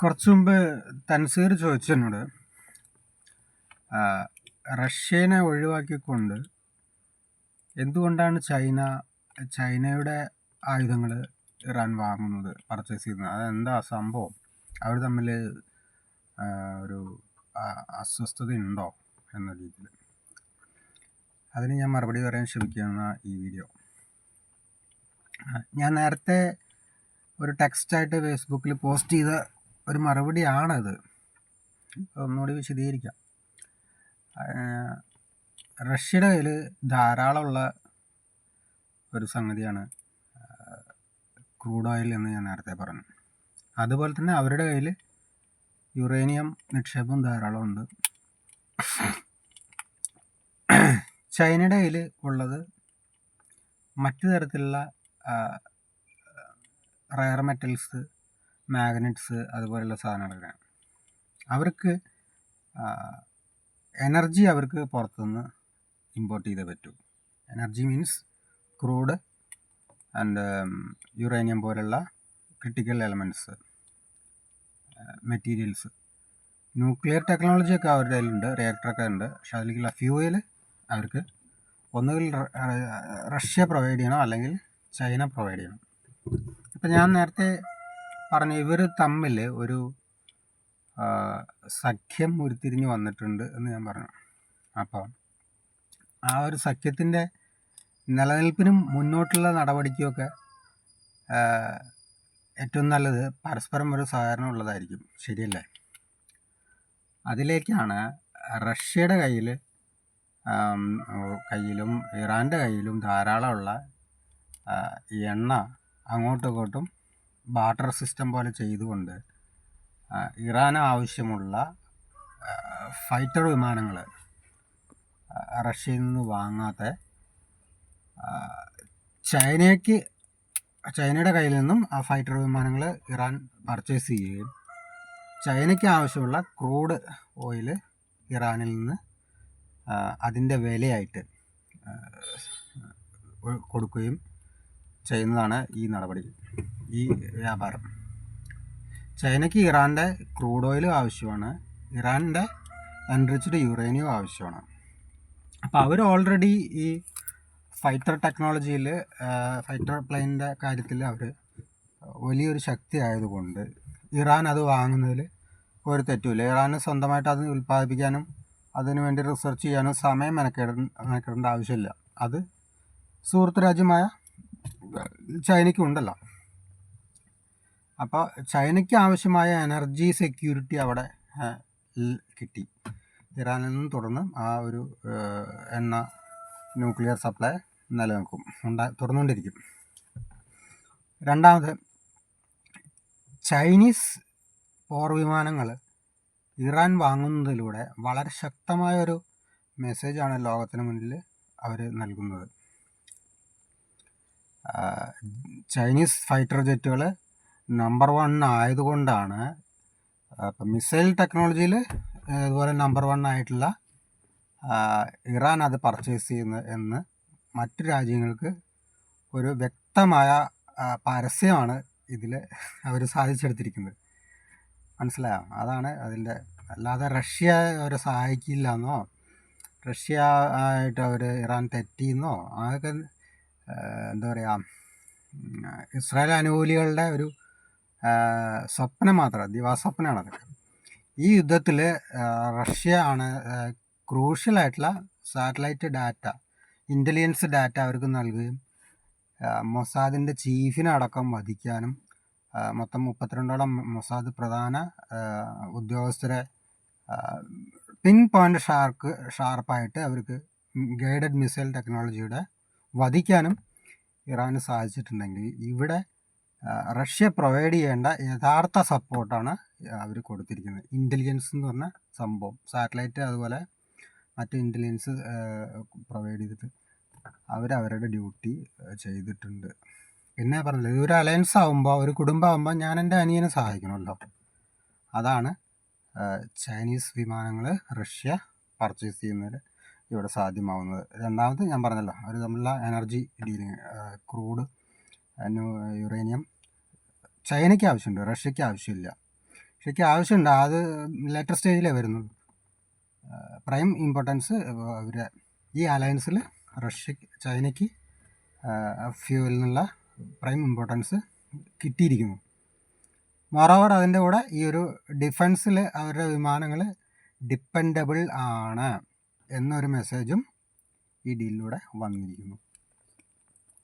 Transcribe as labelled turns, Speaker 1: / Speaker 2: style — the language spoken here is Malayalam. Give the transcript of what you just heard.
Speaker 1: കുറച്ച് മുമ്പ് തൻസീർ ചോദിച്ചു എന്നോട് റഷ്യനെ ഒഴിവാക്കിക്കൊണ്ട് എന്തുകൊണ്ടാണ് ചൈന ചൈനയുടെ ആയുധങ്ങൾ ഇറാൻ വാങ്ങുന്നത് പർച്ചേസ് ചെയ്യുന്നത്? അതെന്താ സംഭവം? അവർ തമ്മിൽ ഒരു അസ്വസ്ഥത ഉണ്ടോ എന്ന രീതിയിൽ. അതിന് ഞാൻ മറുപടി പറയാൻ ശ്രമിക്കുന്ന ഈ വീഡിയോ. ഞാൻ നേരത്തെ ഒരു ടെക്സ്റ്റായിട്ട് ഫേസ്ബുക്കിൽ പോസ്റ്റ് ചെയ്ത ഒരു മറുപടിയാണത്. ഒന്നുകൂടി വിശദീകരിക്കാം. റഷ്യയുടെ കയ്യിൽ ധാരാളമുള്ള ഒരു സംഗതിയാണ് ക്രൂഡ് ഓയിൽ എന്ന് ഞാൻ നേരത്തെ പറഞ്ഞു. അതുപോലെ തന്നെ അവരുടെ കയ്യിൽ യുറേനിയം നിക്ഷേപം ധാരാളമുണ്ട്. ചൈനയുടെ കയ്യിൽ ഉള്ളത് മറ്റു തരത്തിലുള്ള റയർ മെറ്റൽസ് മാഗ്നറ്റ്സ് അതുപോലെയുള്ള സാധനങ്ങളൊക്കെയാണ് അവർക്ക് എനർജി അവർക്ക് പുറത്തുനിന്ന് ഇമ്പോർട്ട് ചെയ്തേ പറ്റൂ. Energy means crude and uranium പോലുള്ള ക്രിട്ടിക്കൽ എലമെന്റ്സ് മെറ്റീരിയൽസ്. ന്യൂക്ലിയർ ടെക്നോളജിയൊക്കെ അവരുടെ കയ്യിലുണ്ട് റിയാക്ടറൊക്കെ ഉണ്ട്. പക്ഷെ അതിലേക്കുള്ള ഫ്യൂവൽ അവർക്ക് ഒന്നുകിൽ റഷ്യ പ്രൊവൈഡ് ചെയ്യണം അല്ലെങ്കിൽ ചൈന പ്രൊവൈഡ് ചെയ്യണം? ഇപ്പം ഞാൻ നേരത്തെ പറഞ്ഞു ഇവർ തമ്മിൽ ഒരു സഖ്യം ഉരുത്തിരിഞ്ഞ് വന്നിട്ടുണ്ട് എന്ന് ഞാൻ പറഞ്ഞു. അപ്പോൾ ആ ഒരു സഖ്യത്തിന്റെ നിലനിൽപ്പിനും മുന്നോട്ടുള്ള നടപടിക്കുമൊക്കെ ഏറ്റവും നല്ലത് പരസ്പരം ഒരു സഹകരണം ഉള്ളതായിരിക്കും. ശരിയല്ലേ? അതിലേക്കാണ് റഷ്യയുടെ കയ്യിൽ കയ്യിലും ഇറാന്റെ കയ്യിലും ധാരാളമുള്ള എണ്ണ അങ്ങോട്ടും ഇങ്ങോട്ടും ബാർട്ടർ സിസ്റ്റം പോലെ ചെയ്തുകൊണ്ട് ഇറാന് ആവശ്യമുള്ള ഫൈറ്റർ വിമാനങ്ങൾ റഷ്യയിൽ നിന്ന് വാങ്ങാത്ത ചൈനയ്ക്ക് ചൈനയുടെ കയ്യിൽ നിന്നും ആ ഫൈറ്റർ വിമാനങ്ങൾ ഇറാൻ പർച്ചേസ് ചെയ്യുകയും ചൈനയ്ക്ക് ആവശ്യമുള്ള ക്രൂഡ് ഓയിൽ ഇറാനിൽ നിന്ന് അതിന്റെ വിലയായിട്ട് കൊടുക്കുകയും ചെയ്യുന്നതാണ് ഈ നടപടി ഈ വ്യാപാരം. ചൈനയ്ക്ക് ഇറാന്റെ ക്രൂഡ് ഓയിലും ആവശ്യമാണ്. ഇറാന്റെ എൻറിച്ച്ഡ് യുറേനിയം ആവശ്യമാണ്. അപ്പോൾ അവർ ഓൾറെഡി ഈ ഫൈറ്റർ ടെക്നോളജിയിൽ ഫൈറ്റർ പ്ലെയിനിന്റെ കാര്യത്തിൽ അവർ വലിയൊരു ശക്തി ആയതുകൊണ്ട് ഇറാൻ അത് വാങ്ങുന്നതിൽ ഒരു തെറ്റുമില്ല. ഇറാന് സ്വന്തമായിട്ട് അത് ഉൽപ്പാദിപ്പിക്കാനും അതിനു വേണ്ടി റിസർച്ച് ചെയ്യാനും സമയം മെനക്കെട മെനക്കെടേണ്ട ആവശ്യമില്ല. അത് സുഹൃത്ത് രാജ്യമായ ചൈനയ്ക്കും ഉണ്ടല്ലോ അപ്പോൾ ചൈനയ്ക്ക് ആവശ്യമായ എനർജി സെക്യൂരിറ്റി അവിടെ കിട്ടി. ഇറാനിൽ നിന്നും തുടർന്ന് ആ ഒരു എണ്ണ ന്യൂക്ലിയർ സപ്ലൈ നിലനിൽക്കും. ഉണ്ടാ തുറന്നുകൊണ്ടിരിക്കും. രണ്ടാമത് ചൈനീസ് പോർ വിമാനങ്ങൾ ഇറാൻ വാങ്ങുന്നതിലൂടെ വളരെ ശക്തമായൊരു മെസ്സേജാണ് ലോകത്തിന് മുന്നിൽ അവർ നൽകുന്നത്. ചൈനീസ് ഫൈറ്റർ ജെറ്റുകൾ നമ്പർ വൺ ആയതുകൊണ്ടാണ് ഇപ്പം മിസൈൽ ടെക്നോളജിയിൽ ഇതുപോലെ നമ്പർ വൺ ആയിട്ടുള്ള ഇറാൻ അത് പർച്ചേസ് ചെയ്യുന്നത് എന്ന് മറ്റു രാജ്യങ്ങൾക്ക് ഒരു വ്യക്തമായ പരസ്യമാണ് ഇതിൽ അവർ സാധിച്ചെടുത്തിരിക്കുന്നത്. മനസ്സിലായോ? അതാണ് അതിന്റെ അല്ലാതെ റഷ്യ അവരെ സഹായിക്കില്ല എന്നോ റഷ്യ ആയിട്ട് അവർ ഇറാൻ തെറ്റിയെന്നോ അതൊക്കെ എന്താ പറയുക ഇസ്രായേൽ അനുകൂലികളുടെ ഒരു സ്വപ്നം മാത്രം ദിവാസ്വപ്നമാണ് അതൊക്കെ. ഈ യുദ്ധത്തിൽ റഷ്യ ആണ് ക്രൂഷ്യലായിട്ടുള്ള സാറ്റലൈറ്റ് ഡാറ്റ ഇന്റലിജൻസ് ഡാറ്റ അവർക്ക് നൽകുകയും മൊസാദിന്റെ ചീഫിനെ അടക്കം വധിക്കാനും മൊത്തം മുപ്പത്തിരണ്ടോളം മൊസാദ് പ്രധാന ഉദ്യോഗസ്ഥരെ പിൻ പോയിന്റ് ഷാർക്ക് ഷാർപ്പായിട്ട് അവർക്ക് ഗൈഡഡ് മിസൈൽ ടെക്നോളജിയുടെ വധിക്കാനും ഇറാന് സാധിച്ചിട്ടുണ്ടെങ്കിൽ ഇവിടെ റഷ്യ പ്രൊവൈഡ് ചെയ്യേണ്ട യഥാർത്ഥ സപ്പോർട്ടാണ് അവർ കൊടുത്തിരിക്കുന്നത്. ഇന്റലിജൻസ് എന്ന് പറഞ്ഞ സംഭവം. സാറ്റലൈറ്റ് അതുപോലെ മറ്റ് ഇന്റലിജൻസ് പ്രൊവൈഡ് ചെയ്തിട്ട് അവർ അവരുടെ ഡ്യൂട്ടി ചെയ്തിട്ടുണ്ട്. പിന്നെ പറഞ്ഞില്ല ഇതൊരു അലയൻസ് ആകുമ്പോൾ ഒരു കുടുംബമാകുമ്പോൾ ഞാൻ എന്റെ അനിയനെ സഹായിക്കണമല്ലോ. അതാണ് ചൈനീസ് വിമാനങ്ങൾ റഷ്യ പർച്ചേസ് ചെയ്യുന്നതിൽ ഇവിടെ സാധ്യമാവുന്നത്. രണ്ടാമത് ഞാൻ പറഞ്ഞല്ലോ അവർ തമ്മിലുള്ള എനർജി ഡീലിങ് ക്രൂഡ് യുറേനിയം ചൈനയ്ക്ക് ആവശ്യമുണ്ട് റഷ്യയ്ക്ക് ആവശ്യമില്ല. റഷ്യയ്ക്ക് ആവശ്യമുണ്ട് അത് ലേറ്റർ സ്റ്റേജിലേ വരുന്നുള്ളൂ പ്രൈം ഇമ്പോർട്ടൻസ് അവർ ഈ അലയൻസിൽ റഷ്യ ചൈനയ്ക്ക് ഫ്യൂവലിൽ നിന്നുള്ള പ്രൈം ഇമ്പോർട്ടൻസ് കിട്ടിയിരിക്കുന്നു. മോറോവർ അതിന്റെ കൂടെ ഈ ഒരു ഡിഫൻസിൽ അവരുടെ വിമാനങ്ങൾ ഡിപ്പെൻഡബിൾ ആണ്. എന്നൊരു മെസ്സേജും ഈ ഡീലിലൂടെ വന്നിരിക്കുന്നു.